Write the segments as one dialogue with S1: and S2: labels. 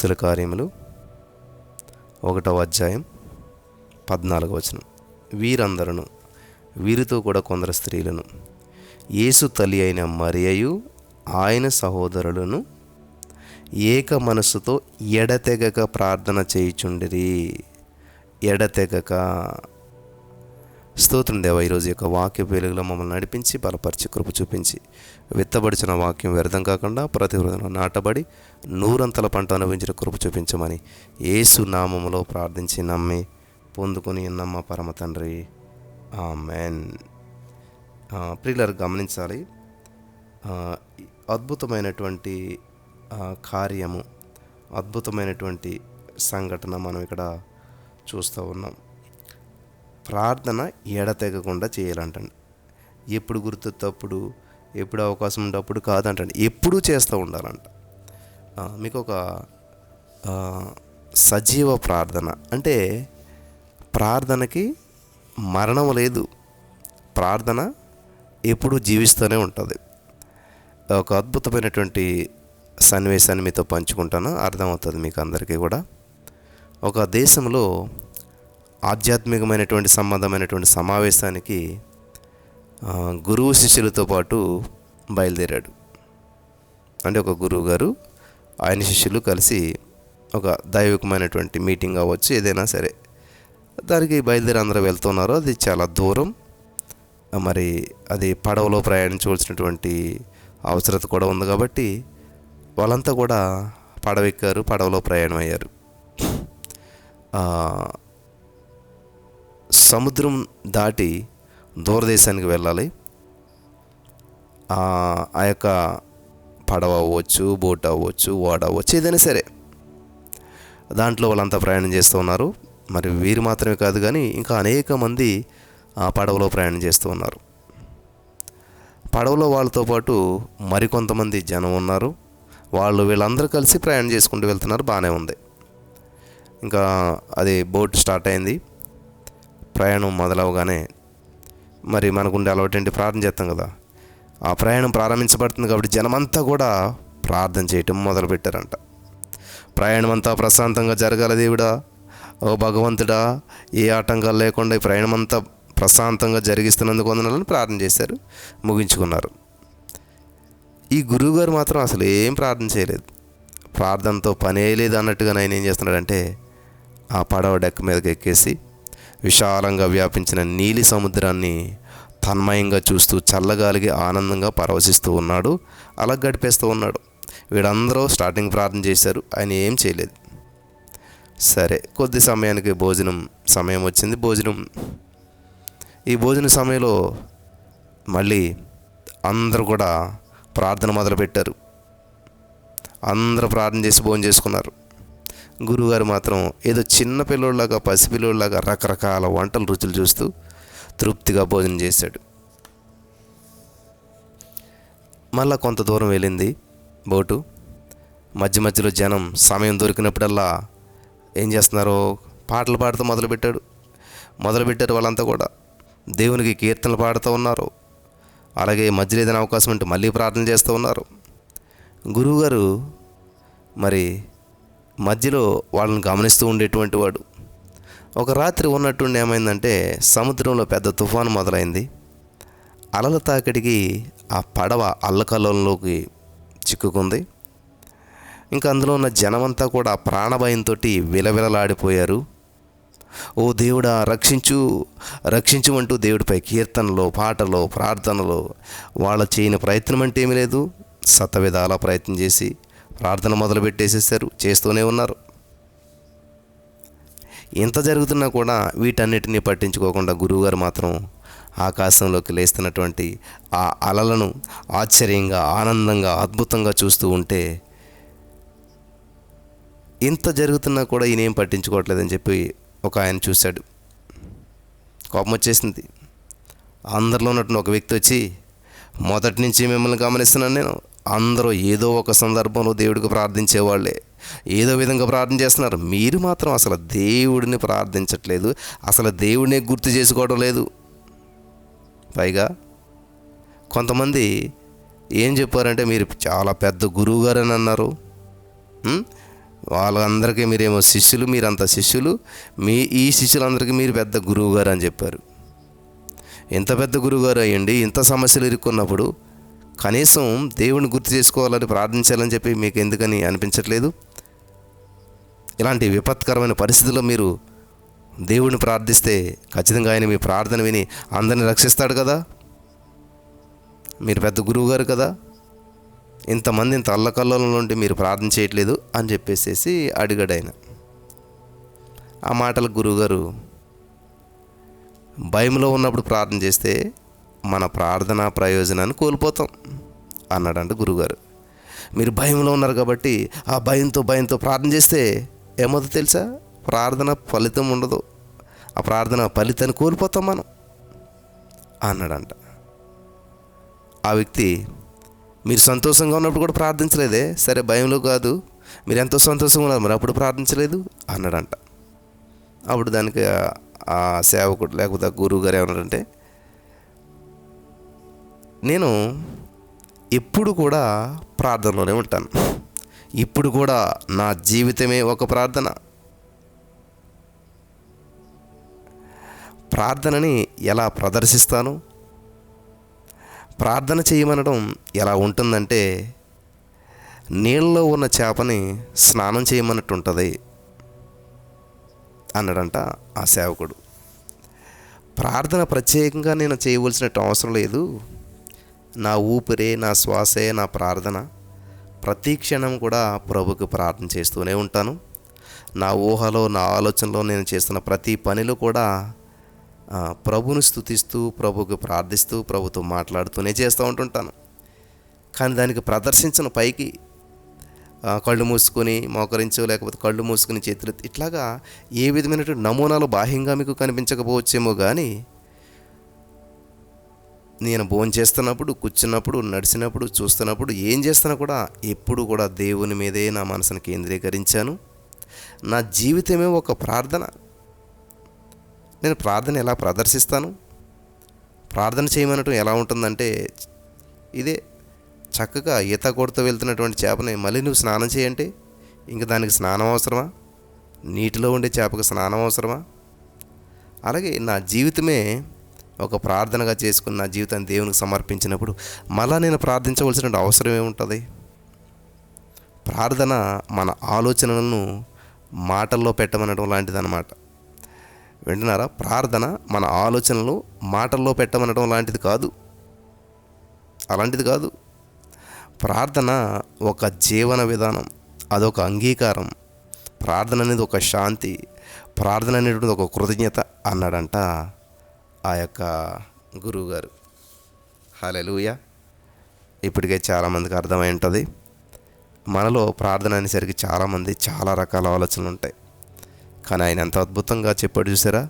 S1: అపోస్తుల కార్యములు ఒకటవ అధ్యాయం పద్నాలుగు వచనం. వీరందరను వీరితో కూడా కొందరు స్త్రీలను యేసు తల్లి అయిన మరియయు ఆయన సహోదరులను ఏక మనస్సుతో ఎడతెగక ప్రార్థన చేయుచుండిరి. ఎడతెగక స్తోత్రం దేవ ఈరోజు యొక్క వాక్య వెలుగులో మమ్మల్ని నడిపించి బలపరిచి కృప చూపించి విత్తబడిచిన వాక్యం వ్యర్థం కాకుండా ప్రతి హృదయం నాటబడి నూరంతల పంట అనుభవించిన కృప చూపించమని యేసు నామములో ప్రార్థించి నమ్మి పొందుకొని నమ్మ పరమ తండ్రి. ఆమెన్. ప్రియులరు గమనించాలి. అద్భుతమైనటువంటి కార్యము అద్భుతమైనటువంటి సంఘటన మనం ఇక్కడ చూస్తూ ఉన్నాం. ప్రార్థన ఎడతెగకుండా చేయాలంటండి. ఎప్పుడు గుర్తొత్తప్పుడు ఎప్పుడు అవకాశం ఉన్నప్పుడు కాదంటండి. ఎప్పుడూ చేస్తూ ఉండాలంట. మీకు ఒక సజీవ ప్రార్థన. అంటే ప్రార్థనకి మరణం లేదు. ప్రార్థన ఎప్పుడూ జీవిస్తూనే ఉంటుంది. ఒక అద్భుతమైనటువంటి సన్నివేశాన్ని మీతో పంచుకుంటాను. అర్థమవుతుంది మీకు అందరికీ కూడా. ఒక దేశంలో ఆధ్యాత్మికమైనటువంటి సంబంధమైనటువంటి సమావేశానికి గురువు శిష్యులతో పాటు బయలుదేరాడు. అంటే ఒక గురువు గారు ఆయన శిష్యులు కలిసి ఒక దైవికమైనటువంటి మీటింగ్ అవ్వచ్చు ఏదైనా సరే. దానికి బయలుదేరి అందరూ వెళ్తున్నారు. అది చాలా దూరం. మరి అది పడవలో ప్రయాణించవలసినటువంటి అవసరత కూడా ఉంది కాబట్టి వాళ్ళంతా కూడా పడవ ఎక్కారు పడవలో ప్రయాణం అయ్యారు సముద్రం దాటి దూరదేశానికి వెళ్ళాలి. ఆ యొక్క పడవ అవ్వచ్చు బోట్ అవ్వచ్చు ఓడ అవ్వచ్చు ఏదైనా సరే. దాంట్లో వాళ్ళంతా ప్రయాణం చేస్తూ ఉన్నారు. మరి వీరు మాత్రమే కాదు కానీ ఇంకా అనేక మంది ఆ పడవలో ప్రయాణం చేస్తూ ఉన్నారు. పడవలో వాళ్ళతో పాటు మరికొంతమంది జనం ఉన్నారు. వాళ్ళు వీళ్ళందరూ కలిసి ప్రయాణం చేసుకుంటూ వెళ్తున్నారు. బాగానే ఉంది. ఇంకా అది బోట్ స్టార్ట్ అయింది. ప్రయాణం మొదలవగానే మరి మనకుండే అలవాటు ఏంటి? ప్రార్థన చేస్తాం కదా. ఆ ప్రయాణం ప్రారంభించబడుతుంది కాబట్టి జనమంతా కూడా ప్రార్థన చేయటం మొదలుపెట్టారంట. ప్రయాణం అంతా ప్రశాంతంగా జరగాల దేవుడా. ఓ భగవంతుడా ఏ ఆటంకాలు లేకుండా ఈ ప్రయాణం అంతా ప్రశాంతంగా జరిగిస్తున్నందుకు వందనాలని ప్రార్థన చేశారు ముగించుకున్నారు. ఈ గురువుగారు మాత్రం అసలు ఏం ప్రార్థన చేయలేదు. ప్రార్థనతో పనే లేదు అన్నట్టుగా నేను ఏం చేస్తున్నాడంటే ఆ పడవ డెక్క మీదకి ఎక్కేసి విశాలంగా వ్యాపించిన నీలి సముద్రాన్ని తన్మయంగా చూస్తూ చల్లగాలికి ఆనందంగా పరవశిస్తూ ఉన్నాడు. అలా గడిపేస్తూ ఉన్నాడు. వీడందరూ స్టార్టింగ్ ప్రార్థన చేశారు. ఆయన ఏం చేయలేదు. సరే కొద్ది సమయానికి భోజనం సమయం వచ్చింది. భోజనం ఈ భోజన సమయంలో మళ్ళీ అందరూ కూడా ప్రార్థన మొదలుపెట్టారు. అందరూ ప్రార్థన చేసి భోజనం చేసుకున్నారు. గురువుగారు మాత్రం ఏదో చిన్న పిల్లోళ్ళలాగా పసిపిల్లోళ్ళలాగా రకరకాల వంటల రుచులు చూస్తూ తృప్తిగా భోజనం చేశాడు. మళ్ళా కొంత దూరం వెళ్ళింది బోటు. మధ్య మధ్యలో జనం సమయం దొరికినప్పుడల్లా ఏం చేస్తున్నారో పాటలు పాడుతూ మొదలుపెట్టాడు. మొదలుపెట్టారు వాళ్ళంతా కూడా. దేవునికి కీర్తనలు పాడుతూ ఉన్నారు. అలాగే మధ్యలో ఏదైనా అవకాశం ఉంటే మళ్ళీ ప్రార్థన చేస్తూ ఉన్నారు. గురువుగారు మరి మధ్యలో వాళ్ళని గమనిస్తూ ఉండేటువంటి వాడు. ఒక రాత్రి ఉన్నట్టుండి ఏమైందంటే సముద్రంలో పెద్ద తుఫాను మొదలైంది. అలల తాకిడికి ఆ పడవ అల్లకల్లంలోకి చిక్కుకుంది. ఇంకా అందులో ఉన్న జనమంతా కూడా ప్రాణభయంతో విలవిలలాడిపోయారు. ఓ దేవుడా రక్షించు రక్షించు అంటూ దేవుడిపై కీర్తనలో పాటలో ప్రార్థనలో వాళ్ళ చేయని ప్రయత్నం అంటే ఏమీ లేదు. సతవిధాలా ప్రయత్నం చేసి ప్రార్థన మొదలుపెట్టేసేసారు చేస్తూనే ఉన్నారు. ఇంత జరుగుతున్నా కూడా వీటన్నిటిని పట్టించుకోకుండా గురువుగారు మాత్రం ఆకాశంలోకి లేస్తున్నటువంటి ఆ అలలను ఆశ్చర్యంగా ఆనందంగా అద్భుతంగా చూస్తూ ఉంటే ఇంత జరుగుతున్నా కూడా ఈయనేం పట్టించుకోవట్లేదని చెప్పి ఒక ఆయన చూశాడు. కోపం వచ్చేసింది. అందరిలో ఉన్నటువంటి ఒక వ్యక్తి వచ్చి మొదటి నుంచి మిమ్మల్ని గమనిస్తున్నాను నేను. అందరూ ఏదో ఒక సందర్భంలో దేవుడికి ప్రార్థించేవాళ్ళే. ఏదో విధంగా ప్రార్థన చేస్తున్నారు. మీరు మాత్రం అసలు దేవుడిని ప్రార్థించట్లేదు. అసలు దేవుడిని గుర్తు చేసుకోవడం లేదు. పైగా కొంతమంది ఏం చెప్పారంటే మీరు చాలా పెద్ద గురువు గారు అని అన్నారు వాళ్ళందరికీ మీరేమో శిష్యులు మీరంత శిష్యులు మీ ఈ శిష్యులందరికీ మీరు పెద్ద గురువు గారు అని చెప్పారు. ఎంత పెద్ద గురువుగారు అయ్యండి ఇంత సమస్యలు ఇరుక్కున్నప్పుడు కనీసం దేవుని గుర్తు చేసుకోవాలని ప్రార్థించాలని చెప్పి మీకు ఎందుకని అనిపించట్లేదు? ఇలాంటి విపత్కరమైన పరిస్థితుల్లో మీరు దేవుడిని ప్రార్థిస్తే ఖచ్చితంగా ఆయన మీ ప్రార్థన విని అందరిని రక్షిస్తాడు కదా? మీరు పెద్ద గురువు గారు కదా? ఇంతమంది ఇంత అల్లకల్లోలం నుండి మీరు ప్రార్థన చేయట్లేదు అని చెప్పేసేసి అడిగాడు ఆయన. ఆ మాటలకు గురువుగారు భయంలో ఉన్నప్పుడు ప్రార్థన చేస్తే మన ప్రార్థన ప్రయోజనాన్ని కోల్పోతాం అన్నాడంట గురుగారు. మీరు భయంలో ఉన్నారు కాబట్టి ఆ భయంతో భయంతో ప్రార్థన చేస్తే ఏమవుతుందో తెలుసా? ప్రార్థన ఫలితం ఉండదు. ఆ ప్రార్థన ఫలితాన్ని కోల్పోతాం మనం అన్నాడంట. ఆ వ్యక్తి మీరు సంతోషంగా ఉన్నప్పుడు కూడా ప్రార్థించలేదే? సరే భయంలో కాదు. మీరు ఎంతో సంతోషంగా ఉన్నారు మరి అప్పుడు ప్రార్థించలేదు? అన్నాడంట. అప్పుడు దానికి ఆ- సేవకుడు లేకపోతే ఆ గురువు గారు ఏమన్నారంటే నేను ఎప్పుడు కూడా ప్రార్థనలోనే ఉంటాను. ఇప్పుడు కూడా నా జీవితమే ఒక ప్రార్థన. ప్రార్థనని ఎలా ప్రదర్శిస్తాను? ప్రార్థన చేయమనడం ఎలా ఉంటుందంటే నీళ్ళలో ఉన్న చేపని స్నానం చేయమన్నట్టు ఉంటుంది అన్నాడంట ఆ సేవకుడు. ప్రార్థన ప్రత్యేకంగా నేను చేయవలసినట్టు అవసరం లేదు. నా ఊపిరే నా శ్వాసే నా ప్రార్థన ప్రతి క్షణం కూడా ప్రభుకు ప్రార్థన చేస్తూనే ఉంటాను. నా ఊహలో నా ఆలోచనలో నేను చేస్తున్న ప్రతి పనిలో కూడా ప్రభును ప్రభుని స్థుతిస్తూ ప్రభుకు ప్రార్థిస్తూ ప్రభుతో మాట్లాడుతూనే చేస్తూ ఉంటుంటాను. కానీ దానికి ప్రదర్శించిన పైకి. కళ్ళు మూసుకొని మోకరించు లేకపోతే కళ్ళు మూసుకుని చేతులు ఇట్లాగా ఏ విధమైనటువంటి నమూనాలు బాహ్యంగా మీకు కనిపించకపోవచ్చేమో కానీ నేను భోజనం చేస్తున్నప్పుడు కూర్చున్నప్పుడు నడిచినప్పుడు చూస్తున్నప్పుడు ఏం చేస్తున్నా కూడా ఎప్పుడు కూడా దేవుని మీదే నా మనసును కేంద్రీకరించాను. నా జీవితమే ఒక ప్రార్థన. నేను ప్రార్థన ఎలా ప్రదర్శిస్తాను? ప్రార్థన చేయమనటం ఎలా ఉంటుందంటే ఇదే చక్కగా ఈత కొడుతూ వెళ్తున్నటువంటి చేపని మళ్ళీ నువ్వు స్నానం చేయంటే ఇంక దానికి స్నానం అవసరమా? నీటిలో ఉండే చేపకు స్నానం అవసరమా? అలాగే నా జీవితమే ఒక ప్రార్థనగా చేసుకుని నా జీవితాన్ని దేవునికి సమర్పించినప్పుడు మళ్ళీ నేను ప్రార్థించవలసిన అవసరం ఏముంటుంది? ప్రార్థన మన ఆలోచనలను మాటల్లో పెట్టమనడం లాంటిదన్నమాట. వింటున్నారా? ప్రార్థన మన ఆలోచనలు మాటల్లో పెట్టమనడం లాంటిది కాదు. అలాంటిది కాదు. ప్రార్థన ఒక జీవన విధానం అదొక అంగీకారం. ప్రార్థన అనేది ఒక శాంతి ప్రార్థన అనేటువంటిది ఒక కృతజ్ఞత అన్నాడంట ఆ యొక్క గురువుగారు. హాలెలూయ ఇప్పటికే చాలామందికి అర్థమై ఉంటుంది. మనలో ప్రార్థన అనేసరికి చాలామంది చాలా రకాల ఆలోచనలు ఉంటాయి. కానీ ఆయన ఎంత అద్భుతంగా చెప్పాడు చూసారా?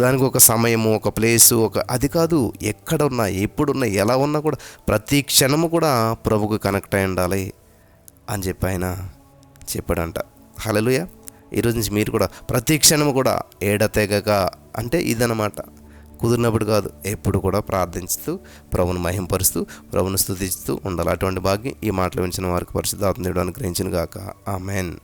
S1: దానికి ఒక సమయము ఒక ప్లేసు ఒక అది కాదు ఎక్కడ ఉన్నా ఎప్పుడున్నా ఎలా ఉన్నా కూడా ప్రతి క్షణము కూడా ప్రభుకు కనెక్ట్ అయి ఉండాలి అని చెప్పి ఆయన చెప్పాడంట. హలలుయ ఈరోజు నుంచి మీరు కూడా ప్రతి క్షణము కూడా ఏడతెగక అంటే ఇదనమాట కుదిరినప్పుడు కాదు ఎప్పుడు కూడా ప్రార్థించుతూ ప్రభును మహింపరుస్తూ ప్రభును స్థుతిస్తూ ఉండాలి. అటువంటి భాగ్యం ఈ మాటలు వించిన వారికి పరిస్థితి దేవుడు అనుగ్రహించిన గాక ఆమెన్.